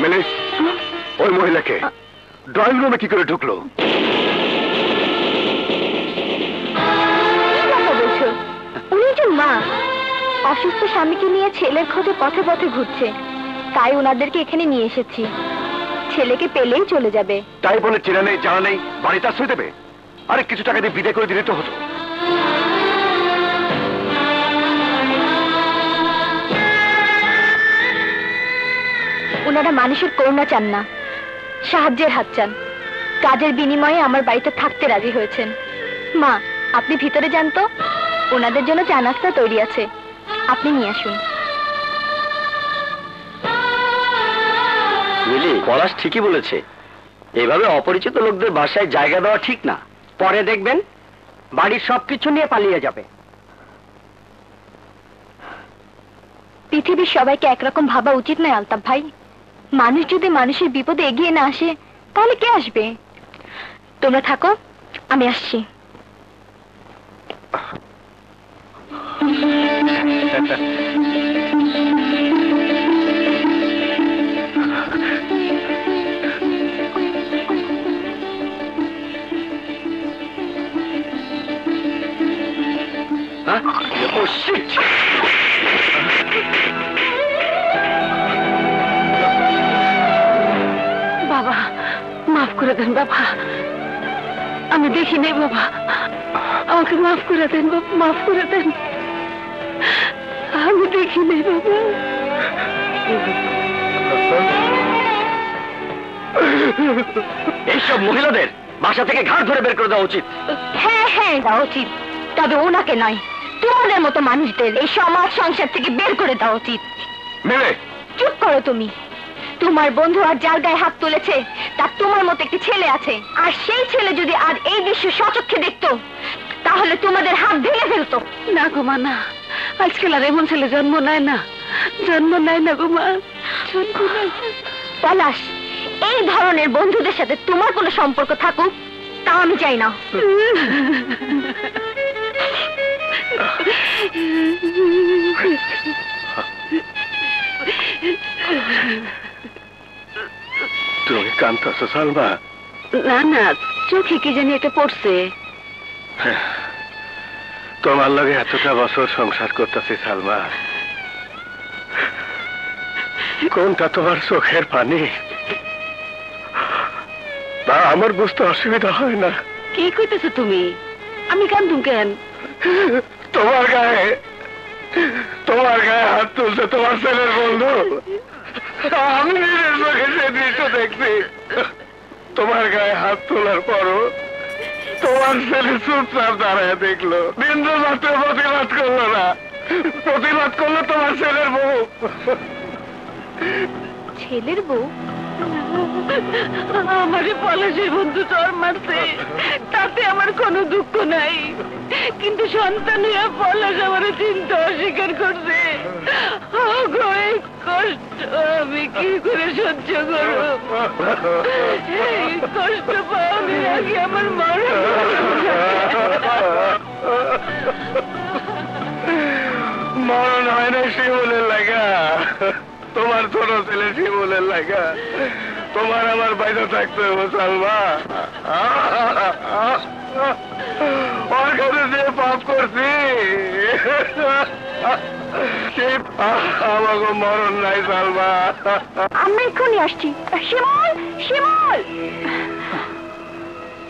মেলে ওই মহিলাকে। ড্রয়িং রুমে কি করে ঢুকলো? উনি একজন মা। অসুস্থ স্বামীকে নিয়ে ছেলের খোঁজে পথে পথে ঘুরছে। তাই ওনাদেরকে এখানে নিয়ে এসেছি। ছেলেকে পেলেই চলে যাবে। তাই বলে চেনা নেই জানা নেই বাড়িতে আশ্রয় দেবে? আরে কিছু টাকা দিয়ে বিদায় করে দিলে তো হতো। ওনারা মানুষের করুণা চান না সাহায্যের হাত চান। কাজের বিনিময়ে আমার বাড়িতে থাকতে রাজি হয়েছেন। মা আপনি ভিতরে যান তো। ওনাদের জন্য চা নাস্তা তৈরি আছে। আপনি নিয়ে আসুন। মিলি পলাশ ঠিকই বলেছে। এভাবে অপরিচিত লোকদের বাসায় জায়গা দেওয়া ঠিক না। পরে দেখবেন বাড়ির সবকিছু নিয়ে পালিয়ে যাবে। পৃথিবীর সবাইকে একরকম ভাবা উচিত নয় আলতাফ ভাই। মানুষ যদি মানুষের বিপদে এগিয়ে না আসে, তাহলে কে আসবে? তোমরা থাকো, আমি আসছি? ও শিট করে দেন বাবা। আমি দেখি নেই বাবা। আমাকে মাফ করে দেন বাবা মাফ করে দেন। আমি দেখি নেই বাবা। এইসব মহিলাদের বাসা থেকে ঘাট ধরে বের করে দেওয়া উচিত। হ্যাঁ হ্যাঁ দেওয়া উচিত। তবে ওনাকে নয় তোমাদের মতো মানুষদের এই সমাজ সংসার থেকে বের করে দেওয়া উচিত। চুপ করো তুমি। তোমার বন্ধু আর যার গায়ে হাত তুলেছে তার তোমার মতো একটি ছেলে আছে। আর সেই ছেলে যদি আর এই দৃশ্য সচক্ষে দেখতো তাহলে তোমাদের হাত ভেঙে ফেলতো। না গো মা না। আজকাল আর এমন ছেলে জন্ম নেয় না। জন্ম নেয় না গো মা। জন্ম নেয় না। পলাশ এই ধরনের বন্ধুদের সাথে তোমার কোনো সম্পর্ক থাকুক তা আমি চাই না। সালমা। না না চোখে কি জানি পড়ছে। তোমার লগে এতটা বছর সংসার করতেছি সালমা। কোনটা তোমার চোখের পানি? আমার বুঝতে অসুবিধা হয় না। কি কইতেছো তুমি? আমি কান্দুম কেন? তোমার গায়ে তোমার গায়ে হাত তুলছে তোমার ছেলের বন্ধু। আমি চোখে সে দৃশ্য দেখছি তোমার গায়ে হাত তোলার পরও তোমার ছেলে চুপচাপ দাঁড়ায় দেখল। বিন্দু প্রতিবাদ করল না। প্রতিবাদ করল তোমার ছেলের বউ। ছেলের বউ? আমারে পলাশের বন্ধু চর মারছে তাতে আমার কোনো দুঃখ নাই। কিন্তু সন্তান পলাশ আমার চিন্তা অস্বীকার করছে। কষ্ট, আমি কি করে সহ্য করব? এই কষ্ট পাওয়ার আগে আমার মরণ মরণ হয় না শিমুলের লাগা। তোমার ছোট ছেলে শিমুলের লাগা। তোমার আমার বাইরে থাকতে হবে, সালমা। ওর কাছে যে পাপ করছি। পাপ আমাকে মরণ নাই সালমা। আমরা এক্ষুনি আসছি। শিমল শিমল!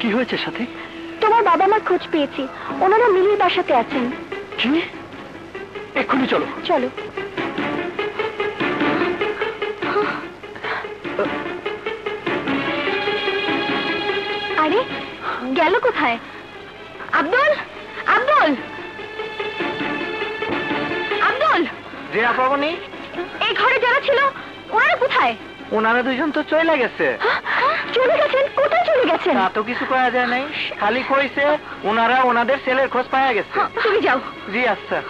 কি হয়েছে সাথে? তোমার বাবা মার খোঁজ পেয়েছি। ওনারা মিলির বাসাতে আছেন। কি? এক্ষুনি চলো। চলো। আরে গেল কোথায়? আব্দুল আব্দুল! যে আপাবনি এই ঘরে যারা ছিল ওনারা কোথায়? ওনারা দুজন তো চলে গেছে। চলে গেছেন? কোথায় চলে গেছেন? তা তো কিছু করা যায় নাই। খালি কইছে ওনারা ওনাদের ছেলের খোঁজ পাওয়া গেছে। তুমি যাও। জি আচ্ছা।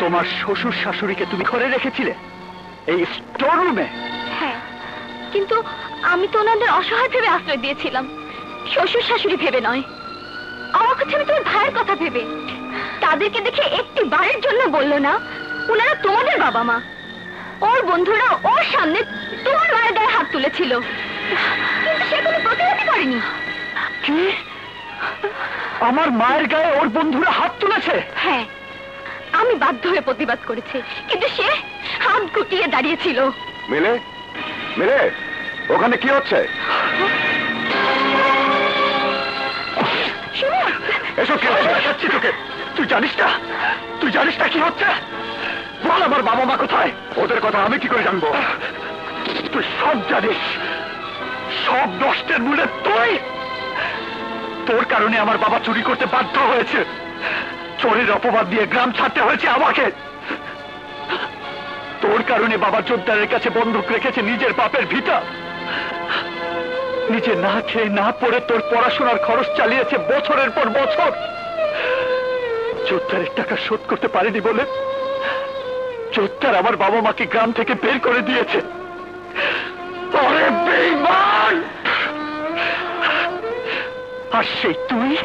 তোমার শ্বশুর শাশুড়িকে তুমি ঘরে রেখেছিলে? এই স্টোর রুমে হ্যাঁ কিন্তু আমি তো ওনাদের অসহায় ভেবে আশ্রয় দিয়েছিলাম। শ্বশুর শাশুড়ি ভেবে নয়। আমার কাছে আমি তোমার ভাইয়ের কথা ভেবে। তাদেরকে দেখে একটি বারের জন্য বলল না ওনারা তোমাদের বাবা মা। ওর বন্ধুরা ওর সামনে তুলেছিল। কিন্তু সে কোনো প্রতিবাদই করেনি। কি? আমার মায়ের গায়ে ওর বন্ধুরা হাত তুলেছে? হ্যাঁ আমি বাধ্য হয়ে প্রতিবাদ করেছি কিন্তু সে হাত গুটিয়ে দাঁড়িয়েছিল। মিলে? মিলে? ওখানে কি হচ্ছে? এসব কি হচ্ছে তোকে। তুই জানিস না? তুই জানিস না কি হচ্ছে? বল আমার বাবা মা কোথায়? ওদের কথা আমি কি করে জানব? তুই সব জানিস। সব নষ্টের মূলে তুই। তোর কারণে আমার বাবা চুরি করতে বাধ্য হয়েছে। চোরের অপবাদ দিয়ে গ্রাম ছাড়তে হয়েছে আমাকে। তোর কারণে বাবা জোরদারের কাছে বন্দুক রেখেছে নিজের বাপের ভিটা। নিজে না খেয়ে না পড়ে তোর পড়াশোনার খরচ চালিয়েছে বছরের পর বছর। জোরদারের টাকা শোধ করতে পারেনি বলে জোরদার আমার বাবা মাকে গ্রাম থেকে বের করে দিয়েছে! আর সেই তুই?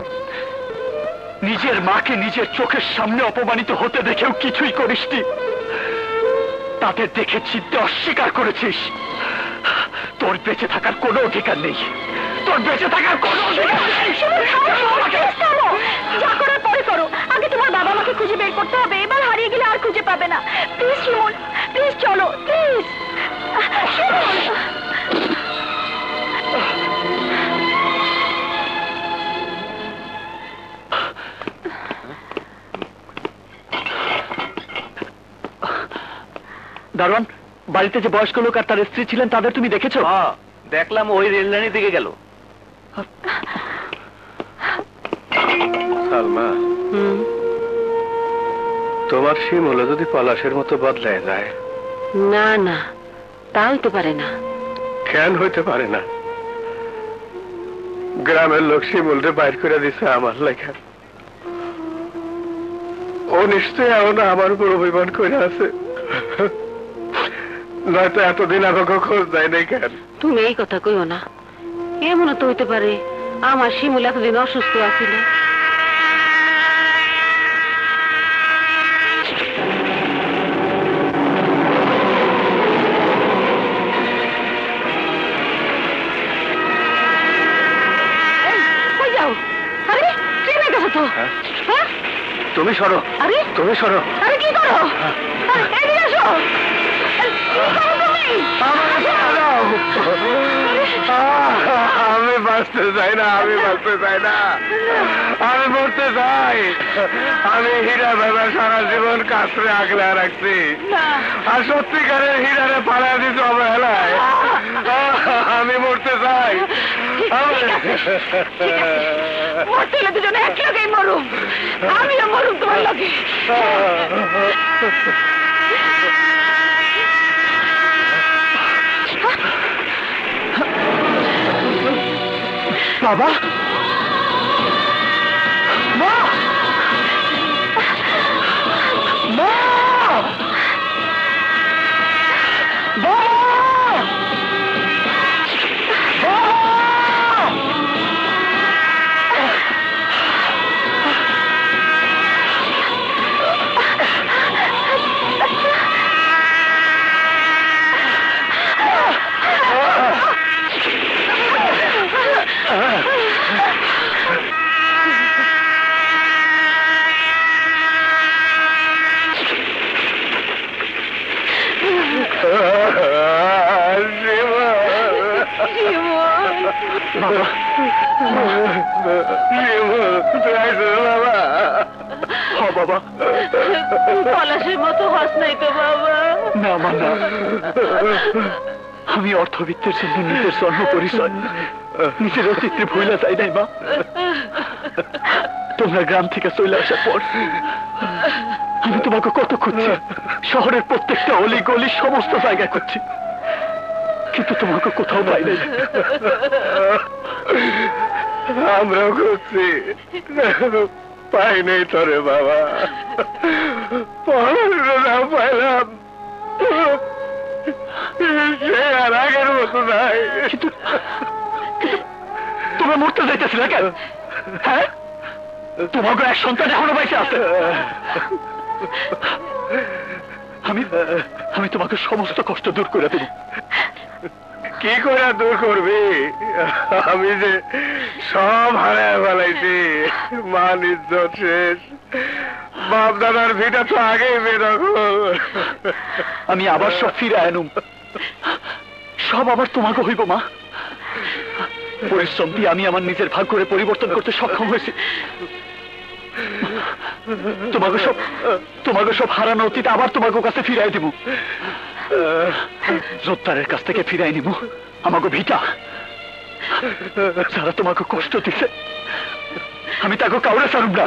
নিজের মাকে নিজের চোখের সামনে অপমানিত হতে দেখেও কিছুই করিসনি। তাদের দেখে চিনতে অস্বীকার করেছিস। তোর বেঁচে থাকার কোনো অধিকার নেই। তোর বেঁচে থাকার কোনো অধিকার নেই। দারোয়ান বাড়িতে যে বয়স্ক লোক আর তার স্ত্রী ছিলেন তাদের তুমি দেখেছ? দেখলাম ওই রেললাইনের দিকে গেল। সালমা তোমার শিমুলো যদি পলাশের মতো বদলায় যায়। না না তা হইতে পারে না। কেন হইতে পারে না। গ্রামের লোক শিমুলরে বাইর করে দিছে আমার লেখা। ও নিশ্চয়ই এমন আমার উপর অভিমান করে আছে। নয়তো এতদিন আমাকে খোঁজ দেয় নাই কেন? তুমি এই কথা কইও না। এমন তো হইতে পারে আমার শিমুল এতদিন অসুস্থ আছিল। হ্যাঁ? হ্যাঁ? তুমি সরো। আরে? তুমি সরো। আরে কি করো? আরে, এদিকে আসো। আমি বাঁচতে চাই না আমি বাঁচতে চাই না। আমি মরতে চাই। আমি হীরা ভেবে সারা জীবন কাছে আগলে রাখছি। আর সত্যিকারের হীরারে পাড়া দিত অবহেলায়। আমি মরতে চাই। মরতে হলে দুজনে এক লগেই মরুম। আমিও মরুম তোমার লগে। বাবা? বাবা। পলাশের মতো হস নাই তো বাবা। না আমার না। আমি অর্থবিত্তের জন্য নিজের জন্ম পরিচয় নিজের অস্তিত্বে ভুলা নাই মা। তোমরা গ্রাম থেকে চলে আসার পর আমি তোমাকে কত খুঁজছি। শহরের প্রত্যেকটা অলি গলি সমস্ত জায়গায় খুঁজছি। কিন্তু তোমাকে কোথাও পাই নাই। আমরাও খুঁজছি পাই নেই তোরে বাবা। পাইলাম। সে আর আগের মতো নাই। মরতে যাইতেছিলে কেন? হ্যাঁ? তোমাকে এক সন্তান এখনও বাইসে আছে। আমি আমি তোমাকে সমস্ত কষ্ট দূর করে দেব। কি করে দূর করবি? আমি যে সব হারায় ফেলাইছি। মান ইজ্জত শেষ। বাপ দাদার ভিটা তো আগেই বেরোগো আমি আবার সব ফিরে আনুম সব আবার তোমাকে হইব, মা। পরিশ্রম দিয়ে আমি আমার নিজের ভাগ করে পরিবর্তন করতে সক্ষম হয়েছি। তোমাকে সব তোমাকে সব হারানো অতীত আবার তোমাকে কাছে ফিরাই দিব। জোত্তারের কাছ থেকে ফিরাই নিব। আমাকে ভিটা। তারা তোমাকে কষ্ট দিছে, আমি তাকে কাউরে সারুম না।